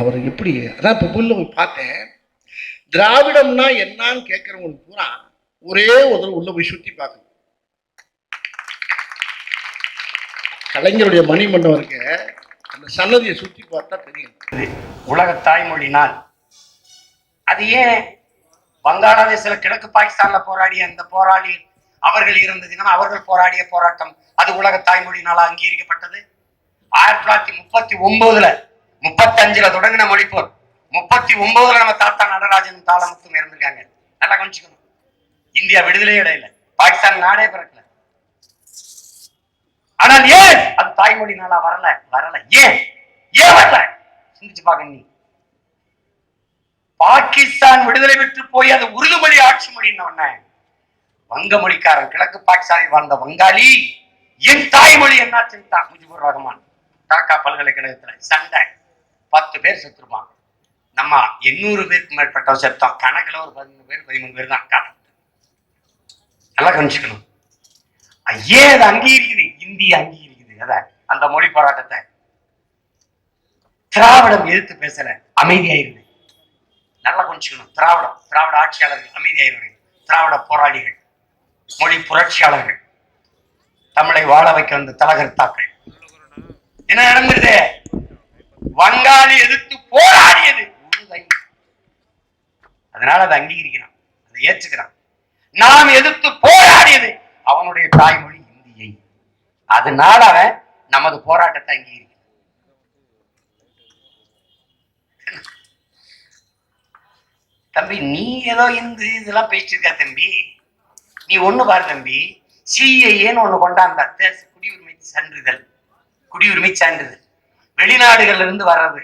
அவர் எப்படி அதான் இப்போ புல்ல போய் பார்த்தேன். திராவிடம்னா என்னன்னு கேட்குறவங்களுக்கு பூரா ஒரே ஒரு உள்ள போய் சுற்றி பார்க்கணும் கலைஞருடைய மணிமண்டபம் இருக்க அந்த சன்னதியை சுற்றி பார்த்தா தெரியும். உலக தாய்மொழி நாள். அது ஏன் வங்காளதேசில் கிழக்கு பாகிஸ்தான்ல போராடிய அந்த போராளி அவர்கள் இருந்ததுன்னா அவர்கள் போராடிய போராட்டம் அது உலக தாய்மொழி நாளா அங்கீகரிக்கப்பட்டது. ஆயிரத்தி தொள்ளாயிரத்தி முப்பத்தி ஒன்பதுல முப்பத்தஞ்சுல தொடங்கின மொழிப்போர் முப்பத்தி ஒன்பதுல நம்ம தாத்தா நடராஜன் தாளமுத்தும் இருந்திருக்காங்க நல்லா கவனிச்சுக்கணும். இந்தியா விடுதலை இடையில பாகிஸ்தான் நாடே பிறக்கல. ஆனால் ஏன்? அது தாய்மொழி நாளா வரல. வரல. ஏன்? ஏன் வரல? சிந்திச்சு பாக்க நீ. பாகிஸ்தான் விடுதலை பெற்று போய் அது உருது மொழி ஆட்சி மொழின்னு உடனே வங்க மொழிக்காரன் கிழக்கு பாகிஸ்தானில் வாழ்ந்த வங்காளி என் தாய்மொழி என்னாச்சுன்னு தான் முஜிபுர் ரஹ்மான். டாக்கா பல்கலைக்கழகத்துல சண்டை. பேர் செத்துருப்பான் நம்ம எண்ணூறு பேருக்கு மேற்பட்டவர் செத்தோம் கணக்கில் ஒரு பதிமூணு பேர் பதிமூணு பேர் தான் காட்டு நல்லா கவனிச்சுக்கணும். ஏன் அது அங்கீகரிக்குது இந்திய அங்கீகரிக்குது அதை அந்த மொழி போராட்டத்தை. திராவிடம் எதிர்த்து பேசல அமைதியாயிருது நல்லா கொஞ்சிக்கணும் திராவிடம் திராவிட ஆட்சியாளர்கள் அமைதியாயிருவர்கள் திராவிட போராளிகள் மொழி புரட்சியாளர்கள். தமிழை வாழ வைக்க வந்த தலகர்த்தாக்கள். என்ன நடந்தது வங்காளி எதிர்த்து போராடியது உறுதை அதனால அதை அங்கீகரிக்கிறான். அதை ஏற்றுக்கிறான். நாம் எதிர்த்து போராடியது அவனுடைய தாய்மொழி இந்தியை. அதனால அவன் நமது போராட்டத்தை அங்கீகரிக்கிறான். தம்பி நீ ஏதோ இந்து இதெல்லாம் பேசிருக்க தம்பி? நீ ஒண்ணு பாரு தம்பி. சிஐஏன்னு ஒண்ணு கொண்டாந்தா குடியுரிமை சான்றிதழ். குடியுரிமை சான்றிதழ். வெளிநாடுகள்ல இருந்து வர்றது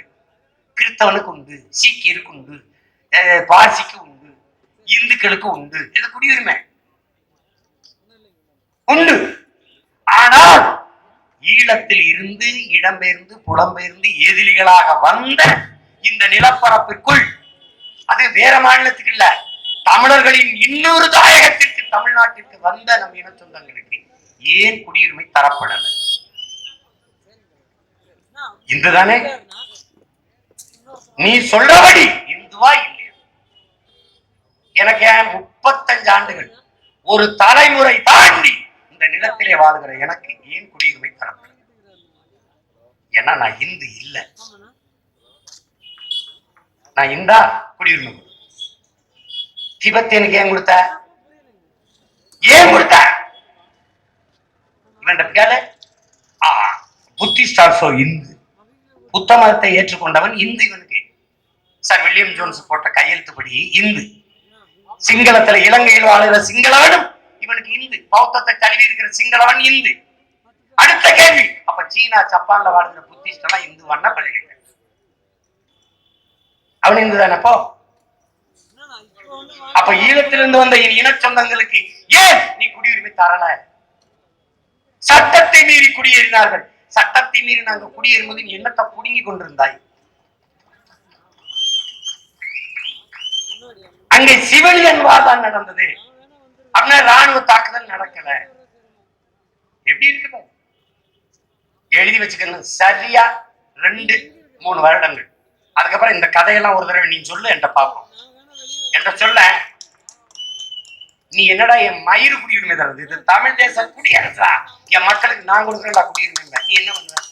கிறிஸ்தவனுக்கு உண்டு சீக்கியருக்கு உண்டு. பார்சிக்கு உண்டு இந்துக்களுக்கு உண்டு. இது குடியுரிமை. உண்டு. ஆனால் ஈழத்தில் இருந்து இடம்பெயர்ந்து புலம்பெயர்ந்து எதிரிகளாக வந்த இந்த நிலப்பரப்பிற்குள் அது வேற மாநிலத்துக்கு இல்ல தமிழர்களின் இன்னொரு தாயகத்திற்கு தமிழ்நாட்டிற்கு வந்த நம் இன சொந்தங்களுக்கு ஏன் குடியுரிமை தரப்படல? இந்துதானே? நீ சொல்றபடி இந்துவா எனக்கு முப்பத்தஞ்சு ஆண்டுகள்? ஒரு தலைமுறை தாண்டி இந்த நிலத்திலே வாழ்கிற எனக்கு ஏன் குடியுரிமை தரப்படல ஏன்னா நான் இந்து இல்ல. நான் இந்தா குடியுரிமை கொடு. எனக்கு ஏன் கொடுத்த? ஏன் கொடுத்த? இவன் புத்திஸ்ட் ஆல்சோ இந்து. புத்த மதத்தை ஏற்றுக்கொண்டவன் இந்து இவனுக்கு. சார் வில்லியம் ஜோன்ஸ் போட்ட கையெழுத்துப்படி இந்து. சிங்களத்துல இலங்கையில் வாழ்கிற சிங்களானும் இவனுக்கு இந்து. பௌத்தத்தை கல்வி இருக்கிற சிங்களவன் இந்து. அடுத்த கேள்வி. அப்ப சீனா ஜப்பான்ல வாழ்கிற புத்திஸ்ட் எல்லாம் இந்துவான்னா பழகிட்ட அவன் இந்து தானப்போ அப்ப ஈழத்திலிருந்து வந்த என் இன சொந்தங்களுக்கு ஏன் நீ குடியுரிமை தரல? சட்டத்தை மீறி குடியேறினார்கள். சட்டத்தை மீறி நாங்க குடியேறும்போது நீ என்னத்தை புடுங்கி கொண்டிருந்தாய்? அங்கே சிவிலியன் வார் தான் நடந்தது. அப்படின்னா ராணுவ தாக்குதல் நடக்கல. எப்படி இருக்குது எழுதி வச்சுக்கணும் சரியா ரெண்டு மூணு வருடங்கள். அதுக்கப்புறம் இந்த கதையெல்லாம் ஒரு தடவை நீ சொல்லு என்கிட்ட பார்ப்போம். என்கிட்ட சொல்ல நீ என்னடா என் மயிறு குடியுரிமை தரது இது தமிழ் தேச குடியரசா? என் மக்களுக்கு நான் கொடுக்குறேன்டா குடியுரிமை நீ என்ன பண்ணுவ?